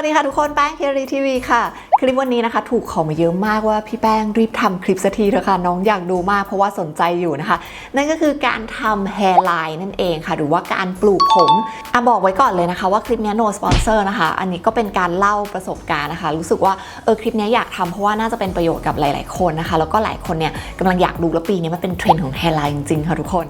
สวัสดีค่ะทุกคนแป้งเคียรีทีวีค่ะ คลิปวันนี้นะคะ ถูกขอมาเยอะมากว่าพี่แป้งรีบทำคลิปสักทีเถอะค่ะน้องอยากดูมากเพราะว่าสนใจอยู่นะคะ นั่นก็คือการทำ hair line นั่นเองค่ะ หรือว่าการปลูกผมอะบอกไว้ก่อนเลยนะคะ ว่าคลิปนี้ no sponsor นะคะ อันนี้ก็เป็นการเล่าประสบการณ์นะคะ รู้สึกว่าเออคลิปนี้อยากทำเพราะว่าน่าจะเป็นประโยชน์กับหลาย ๆ คนนะคะ แล้วก็หลายคนเนี่ยกำลังอยากดูแล้วปีนี้มันเป็นเทรนด์ของ hair line จริง ๆ ค่ะทุกคน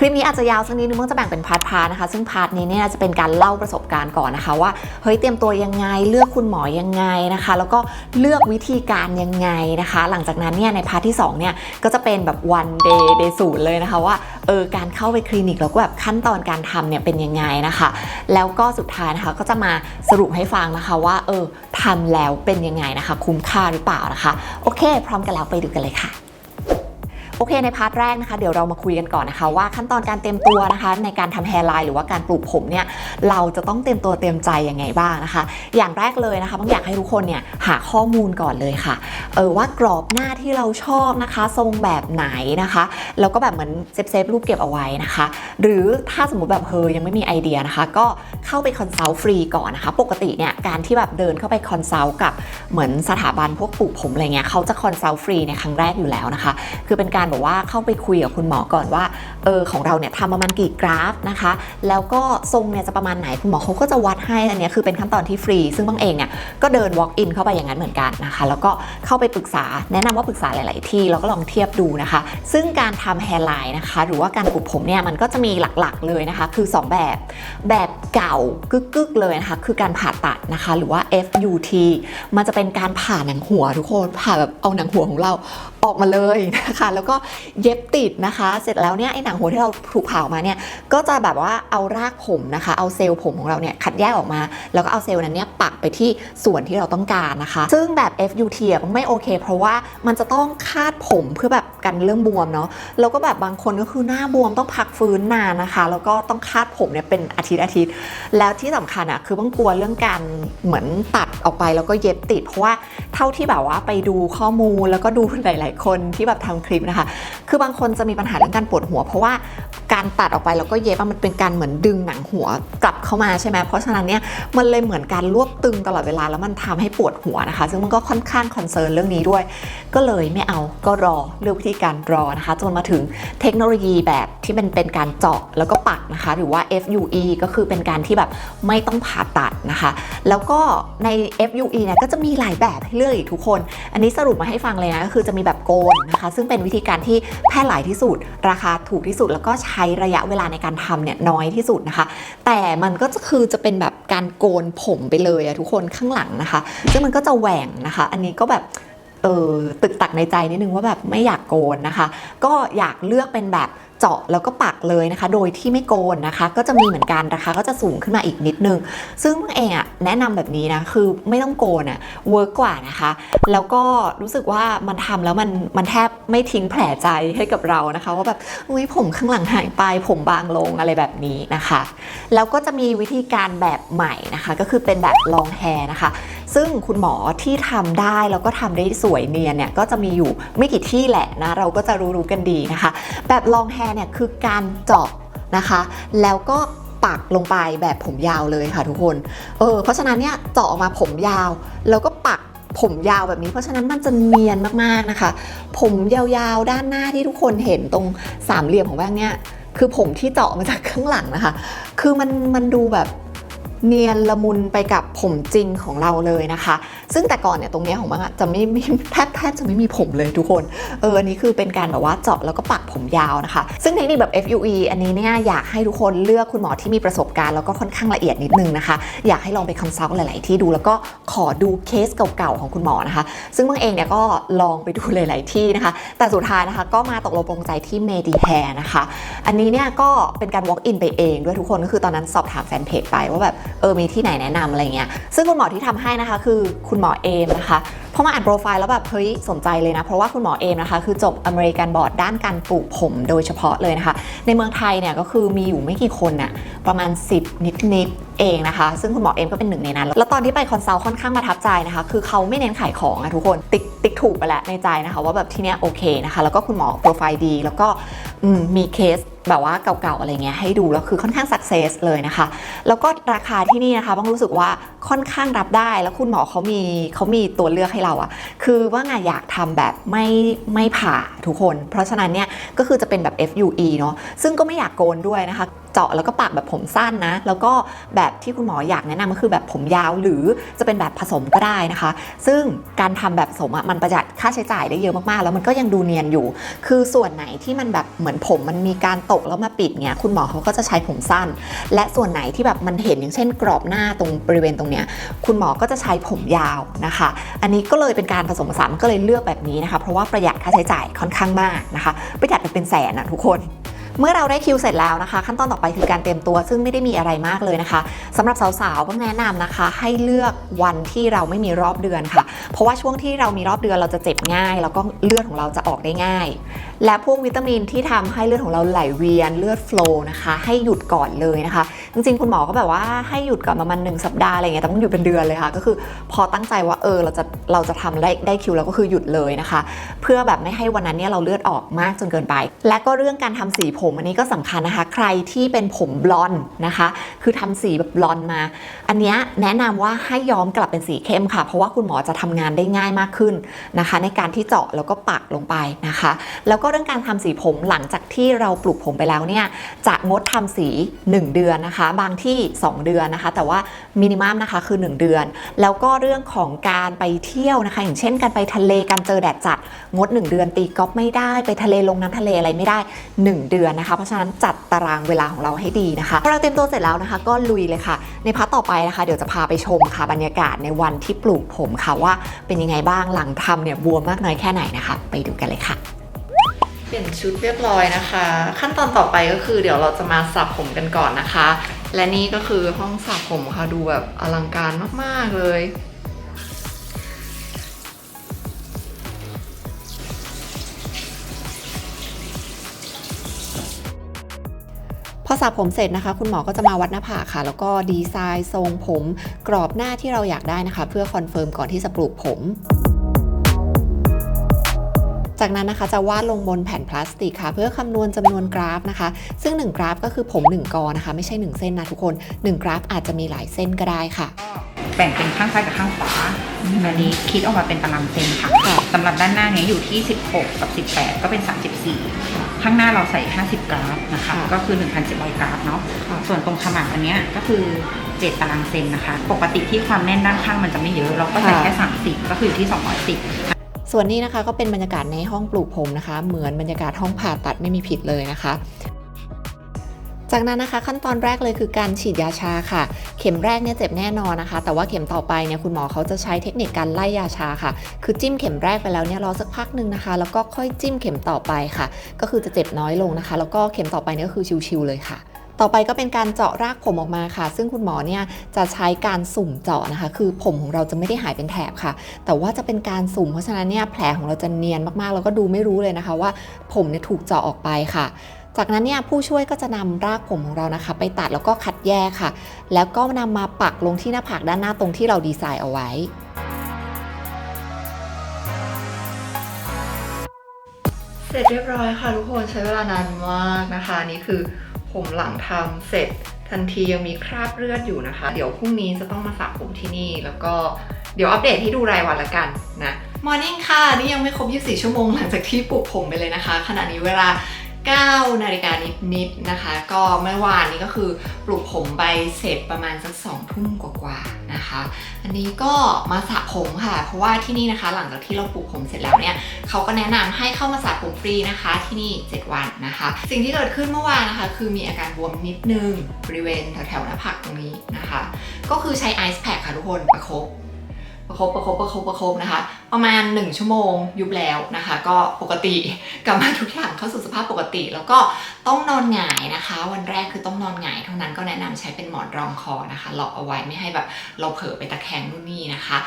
คลิปนี้อาจจะยาวสักนิดนึงมันจะแบ่งเป็นพาร์ทพาร์ทนะคะ ซึ่งพาร์ทนี้เนี่ยจะเป็นการเล่าประสบการณ์ก่อนนะคะว่าเฮ้ยเตรียมตัวยังไงเลือกคุณหมอยังไงนะคะ แล้วก็เลือกวิธีการยังไงนะคะ หลังจากนั้นเนี่ยในพาร์ทที่สองเนี่ยก็จะเป็นแบบ one day day ศูนย์เลยนะคะว่าเออการเข้าไปคลินิกแล้วก็แบบขั้นตอนการทำเนี่ยเป็นยังไงนะคะ แล้วก็สุดท้ายนะคะก็จะมาสรุปให้ฟังนะคะว่าเออทำแล้วเป็นยังไงนะคะ คุ้มค่าหรือเปล่านะคะ โอเค พร้อมกันแล้วไปดูกันเลยค่ะ โอเคในพาร์ทแรกนะคะเดี๋ยวเรามาคุยกันก่อนนะคะว่าขั้นตอนการเตรียมตัวนะคะในการทำแฮร์ไลน์หรือว่าการปลูกผมเนี่ยเราจะต้องเตรียมตัวเตรียมใจยังไงบ้างนะคะ อย่างแรกเลยนะคะต้องอยากให้ทุกคนเนี่ยหาข้อมูลก่อนเลยค่ะเออว่ากรอบหน้าที่เราชอบนะคะ ทรงแบบไหนนะคะแล้วก็แบบเหมือนเซฟเซฟรูปเก็บเอาไว้นะคะ หรือถ้าสมมติแบบเฮยยังไม่มีไอเดียนะคะ ก็เข้าไปคอนซัลท์ฟรีก่อนนะคะ ปกติเนี่ยการที่แบบเดินเข้าไปคอนซัลท์กับเหมือนสถาบันพวกปลูกผมอะไรเงี้ยเขาจะคอนซัลท์ฟรีในครั้งแรกอยู่แล้วนะคะ คือเป็นการแบบว่าเข้าไปคุยกับคุณหมอก่อนว่าเออของเราเนี่ยทำประมาณกี่กราฟนะคะ แล้วก็ทรงเนี่ยจะประมาณไหนคุณหมอเขาก็จะวัดให้อันนี้คือเป็นขั้นตอนที่ฟรี ซึ่งบางเองเนี่ยก็เดิน walk in เข้าไปอย่างนั้นเหมือนกันนะคะ แล้วก็เข้าไปปรึกษาแนะนำว่าปรึกษาหลาย ๆ ที่แล้วก็ลองเทียบดูนะคะ ซึ่งการทำ hair line นะคะ หรือว่าการปลูกผมเนี่ยมันก็จะมีหลัก ๆ เลยนะคะ คือ 2 แบบ แบบเก่ากึก ๆ เลยนะคะ คือการผ่าตัดนะคะ หรือว่า FUT มันจะเป็นการผ่าหนังหัวทุกคนผ่าแบบเอาหนังหัวของเราออกมาเลยนะคะแล้วก็เย็บติดนะคะ เสร็จแล้วเนี่ยไอ้หนังหัวที่เราถูกเผามาเนี่ยก็จะแบบว่าเอารากผมนะคะ เอาเซลล์ผมของเราเนี่ยคัดแยกออกมา แล้วก็เอาเซลล์นั้นเนี่ยปักไปที่ส่วนที่เราต้องการนะคะ ซึ่งแบบ FUT อะไม่โอเค เพราะว่ามันจะต้องคาดผมเพื่อแบบกันเรื่องบวมเนาะแล้วก็แบบบางคนก็คือหน้าบวมต้องพักฟื้นนานนะคะ แล้วก็ต้องคาดผมเนี่ยเป็นอาทิตย์อาทิตย์ แล้วที่สำคัญอะคือต้องกลัวเรื่องการเหมือนตัดออกไปแล้วก็เย็บติด เพราะว่าเท่าที่แบบว่าไปดูข้อมูลแล้วก็ดูหลายๆ คนที่แบบทำคลิปนะคะ คือบางคนจะมีปัญหาเรื่องการปวดหัว เพราะว่าการตัดออกไปแล้วก็เย็บอะมันเป็นการเหมือนดึงหนังหัวกลับเข้ามาใช่ไหมเพราะฉะนั้นเนี่ยมันเลยเหมือนการรวบตึงตลอดเวลาแล้วมันทำให้ปวดหัวนะคะ ซึ่งมันก็ค่อนข้างคอนเซิร์นเรื่องนี้ด้วย ก็เลยไม่เอาก็รอเลือกวิธีการรอนะคะ จนมาถึงเทคโนโลยีแบบที่มันเป็นการเจาะแล้วก็ ปักนะคะ หรือว่า FUE ก็คือเป็นการที่แบบไม่ต้องผ่าตัดนะคะ แล้วก็ใน FUE เนี่ยก็จะมีหลายแบบให้เลือกอีกทุกคน อันนี้สรุปมาให้ฟังเลยนะก็คือจะมีแบบโกนนะคะ ซึ่งเป็นวิธีการที่แพร่หลายที่สุด ราคาถูกที่สุด แล้วก็ใช้ระยะเวลาในการทำเนี่ยน้อยที่สุดนะคะ แต่มันก็จะคือจะเป็นแบบการโกนผมไปเลยอะทุกคนข้างหลังนะคะ ซึ่งมันก็จะแหว่งนะคะ อันนี้ก็แบบเออตึกตักในใจนิดนึงว่าแบบไม่อยากโกนนะคะ ก็อยากเลือกเป็นแบบ เจาะแล้วก็ปักเลยนะคะ โดยที่ไม่โกนนะคะ ก็จะมีเหมือนกันราคาก็จะสูงขึ้นมาอีกนิดนึง ซึ่งบางเองอะแนะนำแบบนี้นะคือไม่ต้องโกนอะเวิร์กกว่านะคะ แล้วก็รู้สึกว่ามันทำแล้วมันมันแทบไม่ทิ้งแผลใจให้กับเรานะคะว่าแบบอุ้ยผมข้างหลังหายไป ผมบางลงอะไรแบบนี้นะคะ แล้วก็จะมีวิธีการแบบใหม่นะคะ ก็คือเป็นแบบลองแฮนะคะซึ่งคุณหมอที่ทำได้แล้วก็ทำได้สวยเนียนเนี่ยก็จะมีอยู่ไม่กี่ที่แหละนะเราก็จะรู้ๆกันดีนะคะ แบบลองแฮร์เนี่ยคือการเจาะนะคะ แล้วก็ปักลงไปแบบผมยาวเลยค่ะทุกคน เออเพราะฉะนั้นเนี่ยเจาะออกมาผมยาว แล้วก็ปักผมยาวแบบนี้ เพราะฉะนั้นมันจะเนียนมากๆนะคะ ผมยาวๆด้านหน้าที่ทุกคนเห็นตรงสามเหลี่ยมของแบงเนี่ยคือผมที่เจาะมาจากข้างหลังนะคะ คือมันมันดูแบบ เนียนละมุนไปกับผมจริงของเราเลยนะคะ ซึ่งแต่ก่อนเนี่ยตรงนี้ของบางอะจะไม่ม่แทบแทบจะไม่มีผมเลยทุกคนเอออันนี้คือเป็นการแบบว่าเจาะแล้วก็ปักผมยาวนะคะ ซึ่งเทคนิคแบบ FUE อันนี้เนี่ยอยากให้ทุกคนเลือกคุณหมอที่มีประสบการณ์แล้วก็ค่อนข้างละเอียดนิดนึงนะคะ อยากให้ลองไปคอนซัลท์หลาย ๆ ที่ดูแล้วก็ขอดูเคสเก่า ๆ ของคุณหมอนะคะ ซึ่งบางเองเนี่ยก็ลองไปดูหลาย ๆ ที่นะคะ แต่สุดท้ายนะคะก็มาตกลงปรงใจที่ Medi Hair นะคะ อันนี้เนี่ยก็เป็นการ walk in ไปเองด้วยทุกคนก็คือตอนนั้นสอบถามแฟนเพจไปว่าแบบเออมีที่ไหนแนะนำอะไรเงี้ยซึ่งคุณหมอที่ทำให้นะคะ คือคุณหมอเอมนะคะพอมาอ่านโปรไฟล์แล้วแบบเฮ้ยสนใจเลยนะ เพราะว่าคุณหมอเอมนะคะคือจบอเมริกันบอร์ดด้านการปลูกผมโดยเฉพาะเลยนะคะ ในเมืองไทยเนี่ยก็คือมีอยู่ไม่กี่คนน่ะประมาณ 10 นิดๆ เองนะคะ ซึ่งคุณหมอเอ็มก็เป็นหนึ่งในนั้น แล้วตอนที่ไปคอนซัลท์ค่อนข้างประทับใจนะคะ คือเขาไม่เน้นขายของอะทุกคน ติ๊กติ๊กถูกไปแล้วในใจนะคะ ว่าแบบที่เนี้ยโอเคนะคะ แล้วก็คุณหมอโปรไฟล์ดี แล้วก็มีเคสแบบว่าเก่าๆอะไรเงี้ยให้ดูแล้วคือค่อนข้างสักเซสเลยนะคะ แล้วก็ราคาที่นี่นะคะบ้างรู้สึกว่าค่อนข้างรับได้แล้วคุณหมอเขามีเขามีตัวเลือกให้เราอะคือว่าไงอยากทำแบบไม่ไม่ผ่าทุกคน เพราะฉะนั้นเนี่ยก็คือจะเป็นแบบ FUE เนาะซึ่งก็ไม่อยากโกนด้วยนะคะ จาะแล้วก็ปักแบบผมสั้นนะ แล้วก็แบบที่คุณหมออยากแนะนำก็คือแบบผมยาวหรือจะเป็นแบบผสมก็ได้นะคะ ซึ่งการทำแบบผสมอะมันประหยัดค่าใช้จ่ายได้เยอะมากๆ แล้วมันก็ยังดูเนียนอยู่ คือส่วนไหนที่มันแบบเหมือนผมมันมีการตกแล้วมาปิดเนี่ยคุณหมอเขาก็จะใช้ผมสั้น และส่วนไหนที่แบบมันเห็นอย่างเช่น กรอบหน้าตรงบริเวณตรงเนี้ยคุณหมอก็จะใช้ผมยาวนะคะ อันนี้ก็เลยเป็นการผสมผสานก็เลยเลือกแบบนี้นะคะ เพราะว่าประหยัดค่าใช้จ่ายค่อนข้างมากนะคะ ประหยัดไปเป็นแสนอะทุกคน เมื่อเราได้คิวเสร็จแล้วนะคะ ขั้นตอนต่อไปคือการเตรียมตัว ซึ่งไม่ได้มีอะไรมากเลยนะคะสำหรับสาวๆก็แนะนำนะคะ ให้เลือกวันที่เราไม่มีรอบเดือนค่ะ เพราะว่าช่วงที่เรามีรอบเดือนเราจะเจ็บง่าย แล้วก็เลือดของเราจะออกได้ง่าย และพวกวิตามินที่ทำให้เลือดของเราไหลเวียนเลือดโฟล์นะคะ ให้หยุดก่อนเลยนะคะ จริงๆ คุณหมอก็แบบว่าให้หยุดก่อนประมาณหนึ่งสัปดาห์อะไรเงี้ยแต่ต้องหยุดเป็นเดือนเลยค่ะ ก็คือพอตั้งใจว่าเออเราจะเราจะทำได้ได้คิวแล้วก็คือหยุดเลยนะคะ เพื่อแบบไม่ให้วันนั้นเนี่ยเราเลือดออกมากจนเกินไป และก็เรื่องการทำสีผมอันนี้ก็สำคัญนะคะ ใครที่เป็นผมบลอนด์นะคะ คือทำสีแบบบลอนด์มา อันเนี้ยแนะนำว่าให้ย้อมกลับเป็นสีเข้มค่ะ เพราะว่าคุณหมอจะทำงานได้ง่ายมากขึ้นนะคะ ในการที่เจาะแล้วก็ปักลงไปนะคะ แล้วก็เรื่องการทำสีผมหลังจากที่เราปลูกผมไปแล้วเนี่ยจะงดทำสี 1 เดือนนะคะ บางที่ 2 เดือนนะคะ แต่ว่ามินิมัมนะคะคือ 1 เดือน แล้วก็เรื่องของการไปเที่ยวนะคะ อย่างเช่นการไปทะเลการเจอแดดจัดงด 1 เดือนตีกอล์ฟไม่ได้ไปทะเลลงน้ำทะเลอะไรไม่ได้ 1 เดือนนะคะ เพราะฉะนั้นจัดตารางเวลาของเราให้ดีนะคะพอเราเตรียมตัวเสร็จแล้วนะคะ ก็ลุยเลยค่ะ ในพาร์ทต่อไปนะคะ เดี๋ยวจะพาไปชมค่ะบรรยากาศในวันที่ปลูกผมค่ะว่าเป็นยังไงบ้างหลังทำเนี่ยบวมมากน้อยแค่ไหนนะคะ ไปดูกันเลยค่ะ เปลี่ยนชุดเรียบร้อยนะคะ ขั้นตอนต่อไปก็คือเดี๋ยวเราจะมาสระผมกันก่อนนะคะ และนี่ก็คือห้องสระผมค่ะดูแบบอลังการมากๆเลยพอสระผมเสร็จนะคะ คุณหมอก็จะมาวัดหน้าผากค่ะ แล้วก็ดีไซน์ทรงผม กรอบหน้าที่เราอยากได้นะคะ เพื่อคอนเฟิร์มก่อนที่จะปลูกผม จากนั้นนะคะจะวาดลงบนแผ่นพลาสติกค่ะ เพื่อคำนวณจำนวนกราฟนะคะ ซึ่ง 1 กราฟก็คือผม 1 กอนะคะ ไม่ใช่ 1 เส้นนะทุกคน 1 กราฟอาจจะมีหลายเส้นก็ได้ค่ะแบ่งเป็นข้างซ้ายกับข้างขวา อันนี้คิดออกมาเป็นตารางเซนค่ะค่ะสำหรับด้านหน้าเนี้ยอยู่ที่ 16 กับ 18 ก็เป็น 34 ข้างหน้าเราใส่ 50 กราฟนะคะค่ะก็คือ 1,700 กราฟเนาะค่ะส่วนตรงขมับอันเนี้ยก็คือ 7 ตารางเซนนะคะ ปกติที่ความแน่นด้านข้างมันจะไม่เยอะ เราก็ใส่แค่ 30 ก็คืออยู่ที่ 210 ส่วนนี้นะคะก็เป็นบรรยากาศในห้องปลูกผมนะคะ เหมือนบรรยากาศห้องผ่าตัดไม่มีผิดเลยนะคะจากนั้นนะคะขั้นตอนแรกเลยคือการฉีดยาชาค่ะ เข็มแรกเนี่ยเจ็บแน่นอนนะคะ แต่ว่าเข็มต่อไปเนี่ยคุณหมอเขาจะใช้เทคนิคการไล่ยาชาค่ะ คือจิ้มเข็มแรกไปแล้วเนี่ยรอสักพักหนึ่งนะคะ แล้วก็ค่อยจิ้มเข็มต่อไปค่ะ ก็คือจะเจ็บน้อยลงนะคะ แล้วก็เข็มต่อไปเนี่ยก็คือชิวๆเลยค่ะ ต่อไปก็เป็นการเจาะรากผมออกมาค่ะ ซึ่งคุณหมอเนี่ยจะใช้การสุ่มเจาะนะคะ คือผมของเราจะไม่ได้หายเป็นแถบค่ะ แต่ว่าจะเป็นการสุ่ม เพราะฉะนั้นเนี่ยแผลของเราจะเนียนมากๆ แล้วก็ดูไม่รู้เลยนะคะ ว่าผมเนี่ยถูกเจาะออกไปค่ะจากนั้นเนี่ยผู้ช่วยก็จะนำรากผมของเรานะคะ ไปตัดแล้วก็คัดแยกค่ะ แล้วก็นำมาปักลงที่หน้าผากด้านหน้าตรงที่เราดีไซน์เอาไว้เสร็จเรียบร้อยค่ะทุกคนใช้เวลานานมากนะคะนี่คือ ผมหลังทำเสร็จทันทียังมีคราบเลือดอยู่นะคะ เดี๋ยวพรุ่งนี้จะต้องมาสระผมที่นี่ แล้วก็เดี๋ยวอัปเดตให้ดูรายวันละกันนะมอร์นิ่งค่ะ นี่ยังไม่ครบ 24 ชั่วโมงหลังจากที่ปลุกผมไปเลยนะคะ ขณะนี้เวลา 9นาฬิกานิดๆนะคะ ก็เมื่อวานนี้ก็คือปลูกผมไปเสร็จประมาณสัก2ทุ่มกว่าๆนะคะ อันนี้ก็มาสระผมค่ะ เพราะว่าที่นี่นะคะ หลังจากที่เราปลูกผมเสร็จแล้วเนี่ยเขาก็แนะนำให้เข้ามาสระผมฟรีนะคะ ที่นี่ 7 วันนะคะ สิ่งที่เกิดขึ้นเมื่อวานนะคะ คือมีอาการบวมนิดนึงบริเวณแถวๆหน้าผากตรงนี้นะคะ ก็คือใช้ไอซ์แพคค่ะทุกคนประคบ ประคบประคบประคบประคบนะคะ ประมาณ 1 ชั่วโมงยุบแล้วนะคะ ก็ปกติกลับมาทุกอย่างเข้าสู่สภาพปกติ แล้วก็ต้องนอนหงายนะคะ วันแรกคือต้องนอนหงายเท่านั้นก็แนะนำใช้เป็นหมอนรองคอนะคะล็อกเอาไว้ไม่ให้แบบเราเผลอไปตะแคงนู่นนี่นะคะ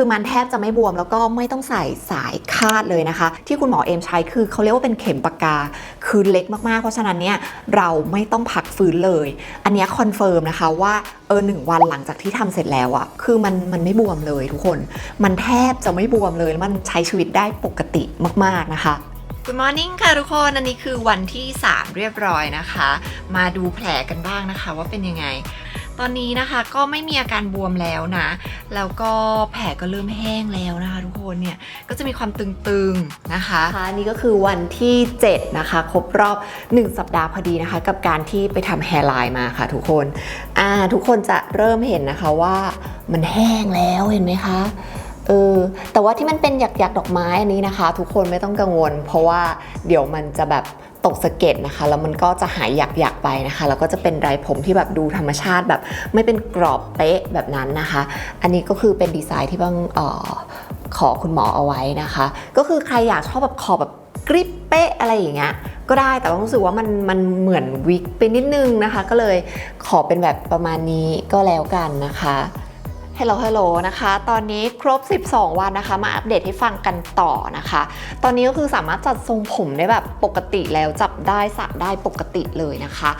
คือมันแทบจะไม่บวมแล้วก็ไม่ต้องใส่สายคาดเลยนะคะ ที่คุณหมอเอมใช้คือเขาเรียกว่าเป็นเข็มปากกา คือเล็กมากๆ เพราะฉะนั้นเนี่ยเราไม่ต้องพักฟื้นเลย อันนี้คอนเฟิร์มนะคะว่าเออหนึ่งวันหลังจากที่ทำเสร็จแล้วอะคือมันมันไม่บวมเลยทุกคน มันแทบจะไม่บวมเลยมันใช้ชีวิตได้ปกติมาก ๆ นะคะ Good morning ค่ะทุกคน อันนี้คือวันที่ 3 เรียบร้อยนะคะ มาดูแผลกันบ้างนะคะว่าเป็นยังไง ตอนนี้นะคะก็ไม่มีอาการบวมแล้วนะ แล้วก็แผลก็เริ่มแห้งแล้วนะคะ ทุกคนเนี่ยก็จะมีความตึงๆนะคะอันนี้ก็คือวันที่ 7 นะคะ ครบรอบ 1 สัปดาห์พอดีนะคะ กับการที่ไปทำแฮร์ไลน์มาค่ะทุกคนอ่าทุกคนจะเริ่มเห็นนะคะว่ามันแห้งแล้วเห็นไหมคะเออแต่ว่าที่มันเป็นหยักๆดอกไม้อันนี้นะคะ ทุกคนไม่ต้องกังวล เพราะว่าเดี๋ยวมันจะแบบ ตกสะเก็ดนะคะแล้วมันก็จะหายหยักๆไปนะคะแล้วก็จะเป็นไรผมที่แบบดูธรรมชาติแบบไม่เป็นกรอบเป๊ะแบบนั้นนะคะ อันนี้ก็คือเป็นดีไซน์ที่บ้างออขอคุณหมอเอาไว้นะคะ ก็คือใครอยากชอบแบบขอบแบบกริปเป๊ะอะไรอย่างเงี้ยก็ได้แต่ว่ารู้สึกว่ามันมันเหมือนวิกไปนิดนึงนะคะ ก็เลยขอเป็นแบบประมาณนี้ก็แล้วกันนะคะ ฮลโหลฮลโหลนะคะ ตอนนี้ครบ 12 วันนะคะ มาอัปเดตให้ฟังกันต่อนะคะ ตอนนี้ก็คือสามารถจัดทรงผมได้แบบปกติแล้วจับได้สระได้ปกติเลยนะคะ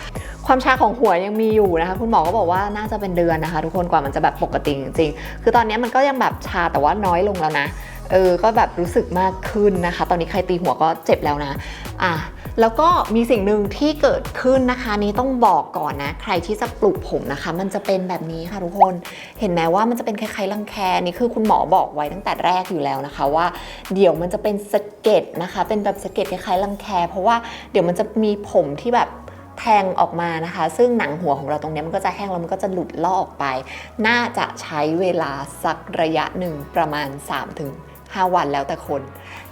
ความชาของหัวยังมีอยู่นะคะ คุณหมอก็บอกว่าน่าจะเป็นเดือนนะคะ ทุกคนกว่ามันจะแบบปกติจริงๆคือตอนนี้มันก็ยังแบบชาแต่ว่าน้อยลงแล้วนะเออก็แบบรู้สึกมากขึ้นนะคะ ตอนนี้ใครตีหัวก็เจ็บแล้วนะอะ แล้วก็มีสิ่งหนึ่งที่เกิดขึ้นนะคะ นี้ต้องบอกก่อนนะ ใครที่จะปลูกผมนะคะ มันจะเป็นแบบนี้ค่ะทุกคน เห็นไหมว่ามันจะเป็นคล้ายๆรังแคนี่คือคุณหมอบอกไว้ตั้งแต่แรกอยู่แล้วนะคะ ว่าเดี๋ยวมันจะเป็นสะเก็ดนะคะ เป็นแบบสะเก็ดคล้ายๆรังแค เพราะว่าเดี๋ยวมันจะมีผมที่แบบแทงออกมานะคะ ซึ่งหนังหัวของเราตรงนี้มันก็จะแห้งแล้วมันก็จะหลุดลอกออกไป น่าจะใช้เวลาสักระยะหนึ่งประมาณ3-5ถึง 5 วันแล้วแต่คน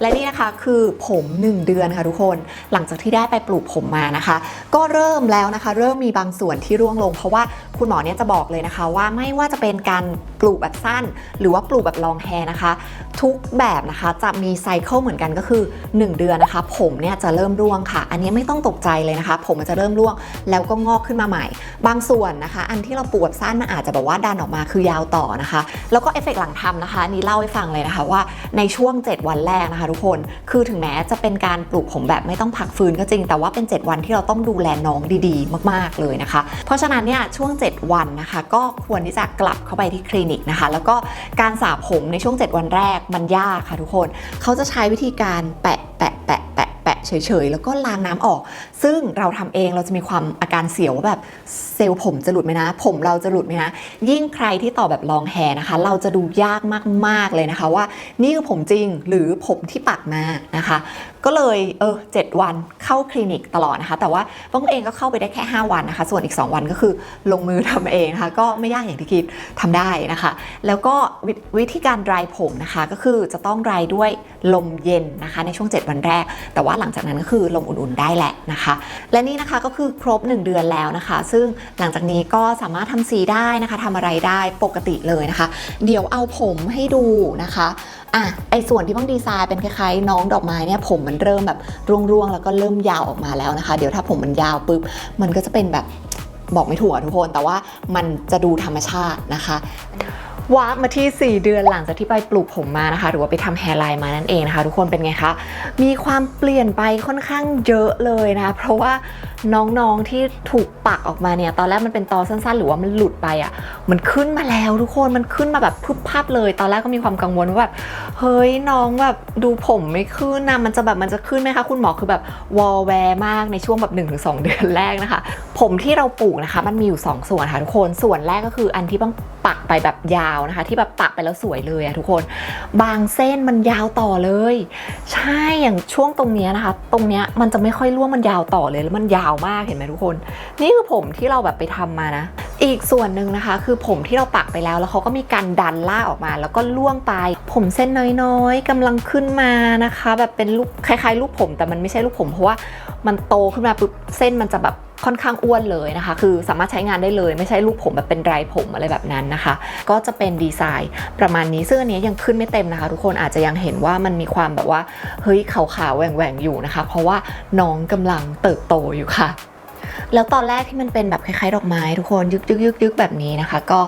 และนี่นะคะคือผม 1 เดือนค่ะทุกคน หลังจากที่ได้ไปปลูกผมมานะคะ ก็เริ่มแล้วนะคะ เริ่มมีบางส่วนที่ร่วงลง เพราะว่าคุณหมอเนี่ยจะบอกเลยนะคะ ว่าไม่ว่าจะเป็นการปลูกแบบสั้น หรือว่าปลูกแบบลองแฮนะคะ ทุกแบบนะคะจะมีไซเคิลเหมือนกันก็คือ 1 เดือนนะคะ ผมเนี่ยจะเริ่มร่วงค่ะ อันนี้ไม่ต้องตกใจเลยนะคะ ผมมันจะเริ่มร่วงแล้วก็งอกขึ้นมาใหม่ บางส่วนนะคะ อันที่เราปลูกแบบสั้นมันอาจจะแบบว่าดันออกมาคือยาวต่อนะคะ แล้วก็เอฟเฟกต์หลังทำนะคะนี่เล่าให้ฟังเลยนะคะว่าในช่วง 7 วันแรกนะคะทุกคน คือถึงแม้จะเป็นการปลูกผมแบบไม่ต้องพักฟื้นก็จริง แต่ว่าเป็น 7 วันที่เราต้องดูแลน้องดีๆ มากๆเลยนะคะ เพราะฉะนั้นเนี่ยช่วง 7 วันนะคะ ก็ควรที่จะกลับเข้าไปที่คลินิกนะคะ แล้วก็การสระผมในช่วง 7 วันแรกมันยากค่ะทุกคน เขาจะใช้วิธีการแปะแปะแปะแปะแปะเฉยๆ แล้วก็ล้างน้ำออกซึ่งเราทำเองเราจะมีความอาการเสียวว่าแบบเซลล์ผมจะหลุดไหมนะ ผมเราจะหลุดไหมนะยิ่งใครที่ต่อแบบลองแฮนะคะ เราจะดูยากมากๆเลยนะคะ ว่านี่คือผมจริงหรือผมที่ปักมานะคะ ก็เลยเออเวันเข้าคลินิกตลอดนะคะ แต่ว่าป้องเองก็เข้าไปได้แค่ 5 วันนะคะ ส่วนอีก 2 วันก็คือลงมือทำเองนะคะ ก็ไม่ยากอย่างที่คิดทำได้นะคะ แล้วก็ววิธีการดรายผมนะคะก็คือจะต้องดรายด้วยลมเย็นนะคะ ในช่วง 7 วันแรก แต่ว่าหลังจากนั้นก็คือลมอุ่นๆได้แหละนะคะและนี่นะคะก็คือครบ 1 เดือนแล้วนะคะ ซึ่งหลังจากนี้ก็สามารถทำสีได้นะคะทำอะไรได้ปกติเลยนะคะ เดี๋ยวเอาผมให้ดูนะคะอะไอส่วนที่บ้างดีไซน์เป็นคล้ายๆน้องดอกไม้เนี่ยผมมันเริ่มแบบร่วงๆ แล้วก็เริ่มยาวออกมาแล้วนะคะ เดี๋ยวถ้าผมมันยาวปุ๊บมันก็จะเป็นแบบบอกไม่ถูกอะทุกคน แต่ว่ามันจะดูธรรมชาตินะคะ วาร์ปมาที่ 4 เดือนหลังจากที่ไปปลูกผมมานะคะ หรือว่าไปทำแฮร์ไลน์มานั่นเองนะคะ ทุกคนเป็นไงคะ มีความเปลี่ยนไปค่อนข้างเยอะเลยนะคะ เพราะว่าน้องๆที่ถูกปักออกมาเนี่ย ตอนแรกมันเป็นตอสั้นๆ หรือว่ามันหลุดไปอะ่ะ มันขึ้นมาแล้วทุกคนมันขึ้นมาแบบพึบพับเลย ตอนแรกก็มีความกังวลว่าแบบเฮ้ยน้องแบบดูผมไม่ขึ้นนะมันจะแบบมันจะขึ้นไหมคะคุณหมอคือแบบวอลแวร์มากในช่วงแบบ1-2 เดือนแรกนะคะ ผมที่เราปลูกนะคะ มันมีอยู่ 2 ส่วนค่ะทุกคนส่วนแรกก็คืออันที่บ้างปักไปแบบยาวนะคะ ที่แบบปักไปแล้วสวยเลยอะทุกคน บางเส้นมันยาวต่อเลย ใช่อย่างช่วงตรงนี้นะคะ ตรงเนี้ยมันจะไม่ค่อยร่วงมันยาวต่อเลยแล้วมันยาวมากเห็นไหมทุกคน นี่คือผมที่เราแบบไปทำมานะอีกส่วนหนึ่งนะคะ คือผมที่เราปักไปแล้วแล้วเขาก็มีการดันล่าออกมา แล้วก็ล่วงไป ผมเส้นน้อยๆกำลังขึ้นมานะคะ แบบเป็นลูกคล้ายๆ ลูกผมแต่มันไม่ใช่ลูกผมเพราะว่ามันโตขึ้นมาปุ๊บเส้นมันจะแบบ ค่อนข้างอ้วนเลยนะคะ คือสามารถใช้งานได้เลย ไม่ใช่ลูกผมแบบเป็นไรผมอะไรแบบนั้นนะคะ ก็จะเป็นดีไซน์ประมาณนี้ซึ่งอันนี้ยังขึ้นไม่เต็มนะคะ ทุกคนอาจจะยังเห็นว่ามันมีความแบบว่าเฮ้ยขาวๆแหว่งๆอยู่นะคะ เพราะว่าน้องกำลังเติบโตอยู่ค่ะแล้วตอนแรกที่มันเป็นแบบคล้ายๆดอกไม้ทุกคน ยึกยึกยึกยึกแบบนี้นะคะ ก็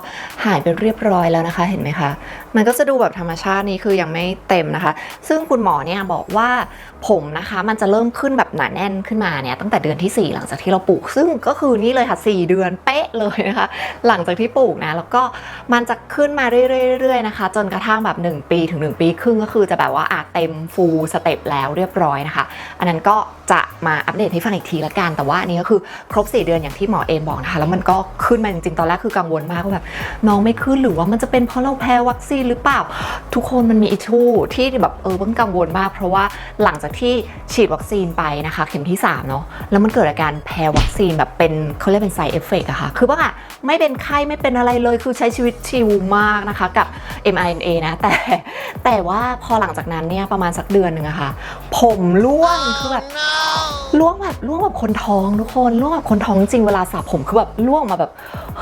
หายไปเรียบร้อยแล้วนะคะ เห็นไหมคะมันก็จะดูแบบธรรมชาตินี่คือยังไม่เต็มนะคะ ซึ่งคุณหมอเนี่ยบอกว่าผมนะคะมันจะเริ่มขึ้นแบบหนาแน่นขึ้นมาเนี่ยตั้งแต่เดือนที่ 4 หลังจากที่เราปลูก ซึ่งก็คือนี่เลยค่ะ 4 เดือนเป๊ะเลยนะคะ หลังจากที่ปลูกนะแล้วก็มันจะขึ้นมาเรื่อยๆๆนะคะ จนกระทั่งแบบ 1 ปีถึง 1 ปีครึ่งก็คือจะแบบว่าอาจเต็มฟูลสเต็ปแล้วเรียบร้อยนะคะ อันนั้นก็จะมาอัปเดตให้ฟังอีกทีละกันแต่ว่าอันนี้ก็คือครบ 4 เดือนอย่างที่หมอเอมบอกนะคะแล้วมันก็ขึ้นมาจริงๆตอนแรกคือกังวลมากว่าแบบน้องไม่ขึ้นหรือว่ามันจะเป็นเพราะเราแพ้วัคซีนหรือเปล่า ทุกคนมันมีอิชูที่แบบเออเพิ่งกังวลมาก เพราะว่าหลังจากที่ฉีดวัคซีนไปนะคะ เข็มที่3เนาะแล้วมันเกิดอาการแพ้วัคซีนแบบเป็นเขาเรียกเป็นไซเอฟเฟกอะค่ะ คือว่าอะไม่เป็นไข้ไม่เป็นอะไรเลยคือใช้ชีวิตชิลมากนะคะ กับ mRNA นะ แต่แต่ว่าพอหลังจากนั้นเนี่ยประมาณสักเดือนหนึ่งอะค่ะ ผมร่วงคือแบบร่วงแบบร่วงแบบคนท้องทุกคนร่วงแบบคนท้องจริงเวลาสระผมคือแบบร่วงมาแบบ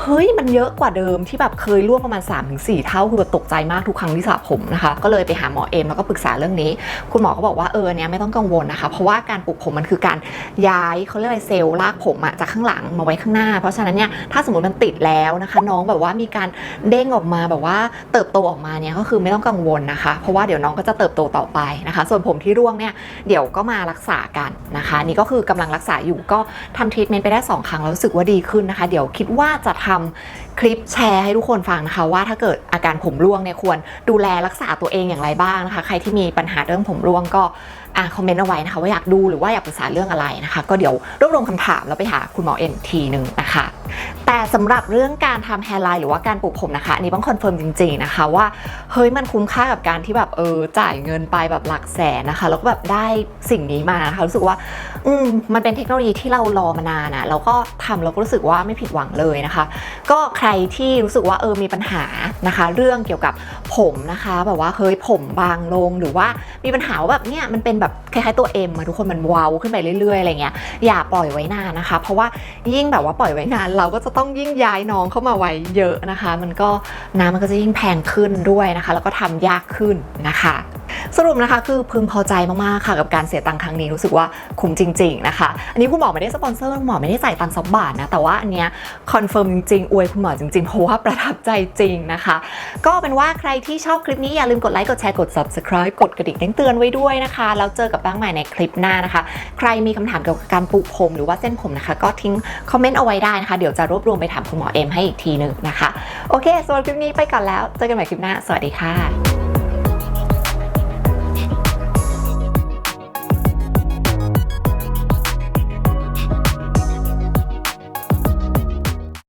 เฮ้ยมันเยอะกว่าเดิมที่แบบเคยร่วงประมาณ 3-4 เท่าคือแบบตกใจมากทุกครั้งที่สระผมนะคะ ก็เลยไปหาหมอเอมแล้วก็ปรึกษาเรื่องนี้ คุณหมอก็บอกว่าเอออนเนี้ยไม่ต้องกังวลนะคะ เพราะว่าการปลูกผมมันคือการย้ายเขาเรียกอะไรเซลล์ลากผมอะจากข้างหลังมาไว้ข้างหน้า เพราะฉะนั้นเนี่ยถ้าสมมติมันติดแล้วนะคะ น้องแบบว่ามีการเด้งออกมาแบบว่าเติบโตออกมาเนี่ยก็คือไม่ต้องกังวลนะคะ เพราะว่าเดี๋ยวน้องก็จะเติบโตต่อไปนะคะ ส่วนผมที่ร่วงเนี่ยเดี๋ยวก็มารักษากันนะคะ นี่ก็คือกำลังรักษาอยู่ก็ทำทรีทเมนต์ไปได้ 2 ครั้งแล้วรู้สึกว่าดีขึ้นนะคะ เดี๋ยวคิดว่าจะทำคลิปแชร์ให้ทุกคนฟังนะคะ ว่าถ้าเกิดอาการผมร่วงเนี่ยควรดูแลรักษาตัวเองอย่างไรบ้างนะคะ ใครที่มีปัญหาเรื่องผมร่วงก็ อะคอมเมนต์เอาไว้นะคะว่าอยากดูหรือว่าอยากปรึกษาเรื่องอะไรนะคะ ก็เดี๋ยวรวบรวมคำถามแล้วไปหาคุณหมอเอ็มทีหนึ่งนะคะ แต่สำหรับเรื่องการทำแฮร์ไลน์หรือว่าการปลูกผมนะคะ อันนี้ต้องคอนเฟิร์มจริงๆนะคะว่าเฮ้ยมันคุ้มค่ากับการที่แบบเออจ่ายเงินไปแบบหลักแสนนะคะ แล้วก็แบบได้สิ่งนี้มานะคะรู้สึกว่าอืมมันเป็นเทคโนโลยีที่เรารอมานานอะแล้วก็ทำแล้วก็รู้สึกว่าไม่ผิดหวังเลยนะคะ ก็ใครที่รู้สึกว่าเออมีปัญหานะคะ เรื่องเกี่ยวกับผมนะคะ แบบว่าเฮ้ยผมบางลงหรือว่ามีปัญหาแบบเนี่ยมันเป็นแบบคล้ายๆตัว M อะทุกคนมันว้าขึ้นไปเรื่อยๆอะไรเงี้ยอย่าปล่อยไว้นานนะคะ เพราะว่ายิ่งแบบว่าปล่อยไว้นาน เราก็จะต้องยิ่งย้ายน้องเข้ามาไว้เยอะนะคะ มันก็น้ำมันก็จะยิ่งแพงขึ้นด้วยนะคะ แล้วก็ทำยากขึ้นนะคะสรุปนะคะคือพึงพอใจมากๆค่ะกับการเสียตังค์ครั้งนี้รู้สึกว่าคุ้มจริง ๆนะคะ อันนี้คุณหมอไม่ได้สปอนเซอร์คุณหมอไม่ได้จ่ายตังค์สักบาทนะแต่ว่าอันเนี้ยคอนเฟิร์มจริงๆอวยคุณหมอจริงๆเพราะว่าประทับใจจริงนะคะ ก็เป็นว่าใครที่ชอบคลิปนี้อย่าลืมกดไลค์กดแชร์กด subscribe กดกระดิ่งแจ้งเตือนไว้ด้วยนะคะแล้วเจอกับแป้งใหม่ในคลิปหน้านะคะ ใครมีคำถามเกี่ยวกับการปลูกผมหรือว่าเส้นผมนะคะ ก็ทิ้งคอมเมนต์เอาไว้ได้นะคะ เดี๋ยวจะรวบรวมไปถามคุณหมอเอ็มให้อีกทีหนึ่งนะคะ โอเคสำหรับคลิปนี้ไปก่อนแล้ว เจอกันใหม่คลิปหน้า สวัสดีค่ะ